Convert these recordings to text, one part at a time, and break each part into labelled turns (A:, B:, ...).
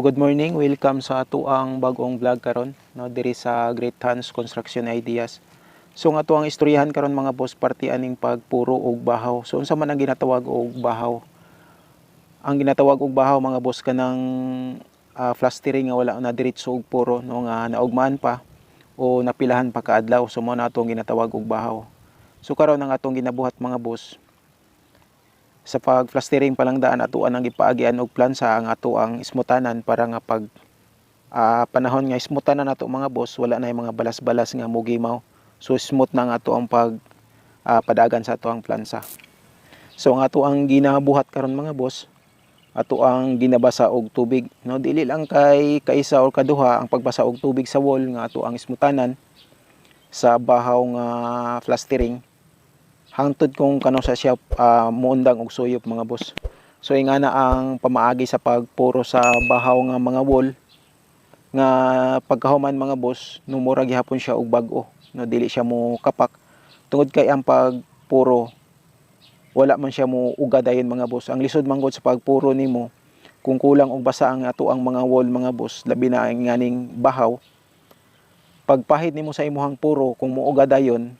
A: Good morning, welcome sa ato ang bagong vlog karon no diri sa Great Hands Construction Ideas. So nga to ang istoryahan karon mga boss party aning pagpuro og bahaw. So unsa man ang ginatawag og bahaw? Ang ginatawag og bahaw mga boss kanang uh, flastering nga wala na diretso og puro no nga naugmaan pa o napilahan pa kaadlaw. So mo na atong ginatawag og bahaw. So karon ang atong ginabuhat mga boss sa pag-flastering pa lang daan ato ang ipaagian og plansa ang ato ang ismutanan para nga pag ah, panahon nga ismutanan nato mga boss wala na yung mga balas-balas nga mugimaw so smooth na nga ato ang pag ah, padagan sa ato ang plansa. So ang ato ang ginabuhat karon mga boss ato ang ginabasa og tubig. No dili lang kay kaisa or kaduha ang pagbasa og tubig sa wall nga ato ang ismutanan sa bahaw nga flastering hangtod kung kano sa siya ah, muundang og suyop mga boss. So ingana ang pamaagi sa pagpuro sa bahaw nga mga wall. Nga pagkahuman mga boss numura gihapon siya og bag-o no dili siya mo kapak. Tungod kay ang pagpuro wala man siya mo ugadayon mga boss. Ang lisod man gud sa pagpuro nimo kung kulang og basa ang ato ang mga wall mga boss labi na ang nganing bahaw pagpahid nimo sa imuhang puro kung muuga dayon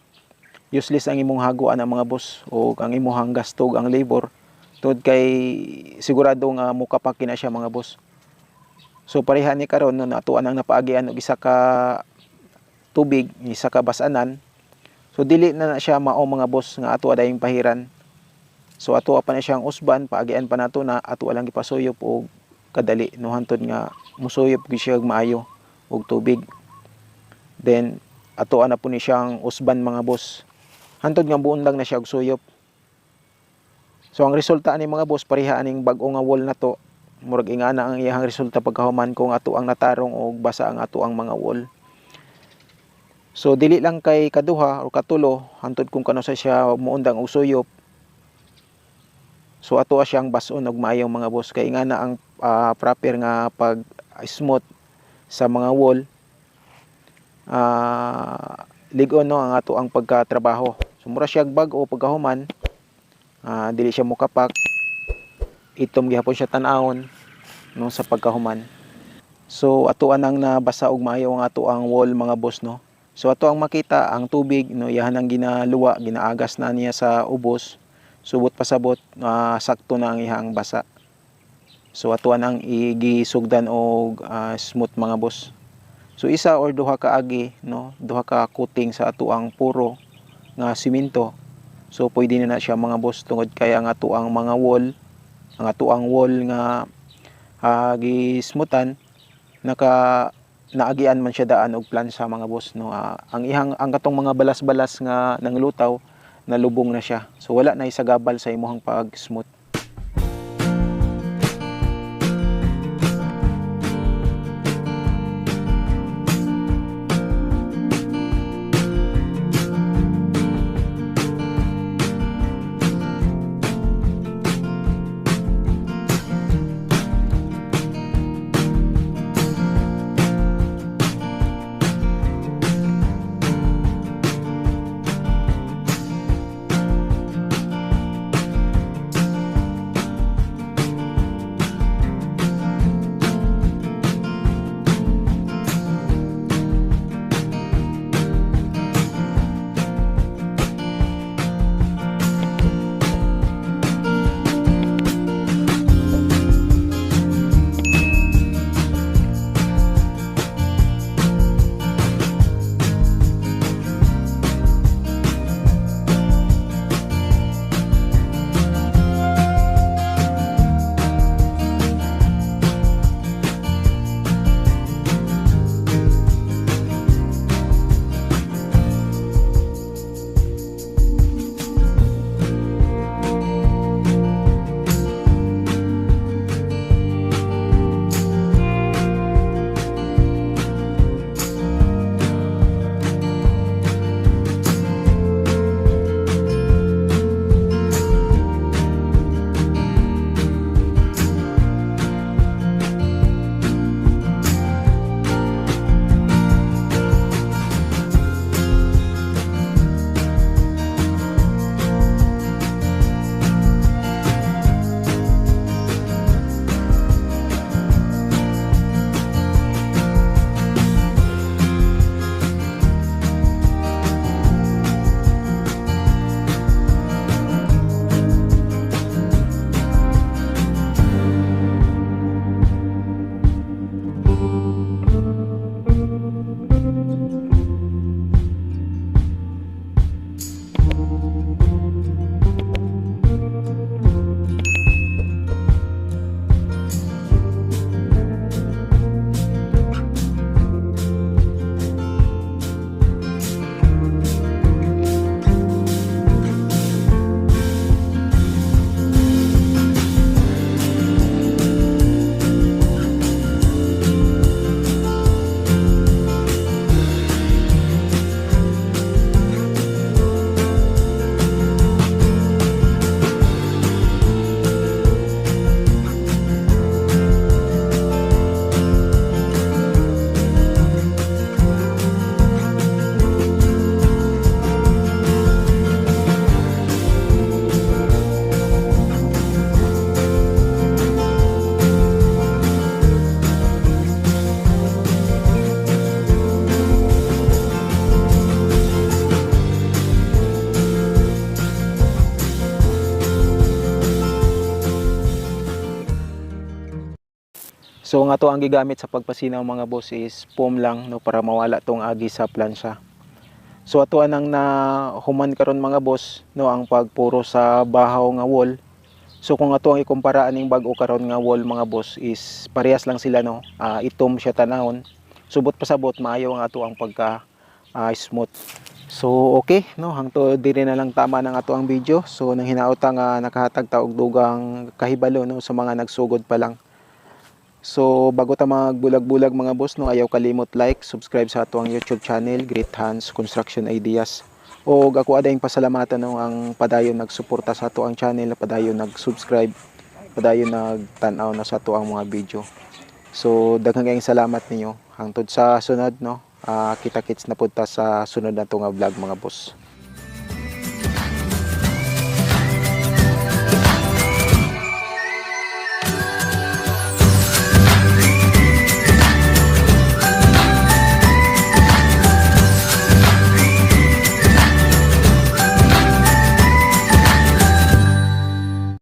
A: useless ang imong haguan ang mga boss o ang imong gastog ang labor. Tungod kay sigurado nga mukapak na siya mga boss. So pareha ni karon no natuan ang napaagian og isa ka tubig isa ka basanan. So dili na, na siya mao mga boss nga ato adayong pahiran. So ato pa na siyang usban paagian pa nato na ato lang gipasuyop og kadali. No hantod nga musuyop gyud siya maayo og tubig. Then ato na po ni siyang usban mga boss hantod nga buundang na siya og suyop. So ang resulta ani mga boss pareha aning bag-o nga wall na to. Murag ingana ang iyang resulta pagkahuman kung ato ang natarong og basa ang ato ang mga wall. So dili lang kay kaduha o katulo hantod kung kano sa siya muundang og suyop. So ato siyang bason og maayong mga boss kay ingana ang ah, proper nga pag smooth sa mga wall. Ah ligon no ang ato ang pagkatrabaho. Sumura siya bag o pagkahuman, ah, dili siya mukapak. Itom gihapon siya tan-awon no sa pagkahuman. So ato anang nabasa og maayo ang ato ang wall mga boss no. So ato ang makita ang tubig no yahan ang ginaluwa, ginaagas na niya sa ubos. Subot pasabot ah, sakto na ang ihang basa. So ato ang igisugdan og ah, smooth mga boss. So isa or duha ka agi no, duha ka coating sa ato ang puro nga simento. So pwede na na siya mga boss tungod kay ang ato ang mga wall, ang ato ang wall nga uh, gismutan naka naagian man siya daan og plansa mga boss no. Ah, ang ihang ang katong mga balas-balas nga nanglutaw nalubong na siya. So wala na isagabal sa imong pag-smooth. So nga to ang gigamit sa pagpasinaw mga boss is foam lang no para mawala tong agi sa plansya. So ato anang na human karon mga boss no ang pagpuro sa bahaw nga wall. So kung ato ang ikumpara aning bag-o karon nga wall mga boss is parehas lang sila no. Ah, itom siya tanahon. Subot pasabot maayo ang ato ang pagka ah, smooth. So okay no hangto diri na lang tama ng ato ang video. So nang hinaot nga nakahatag ta dugang kahibalo no sa mga nagsugod pa lang. So bago ta magbulag-bulag mga boss no ayaw kalimot like, subscribe sa ato ang YouTube channel Great Hands Construction Ideas. O ako adayong pasalamatan no ang padayon nagsuporta sa ato ang channel, padayon nag-subscribe, padayon nagtan-aw na sa ato ang mga video. So daghang kayong salamat ninyo. Hangtod sa sunod no. ah, kita-kits na punta sa sunod na nga vlog mga boss.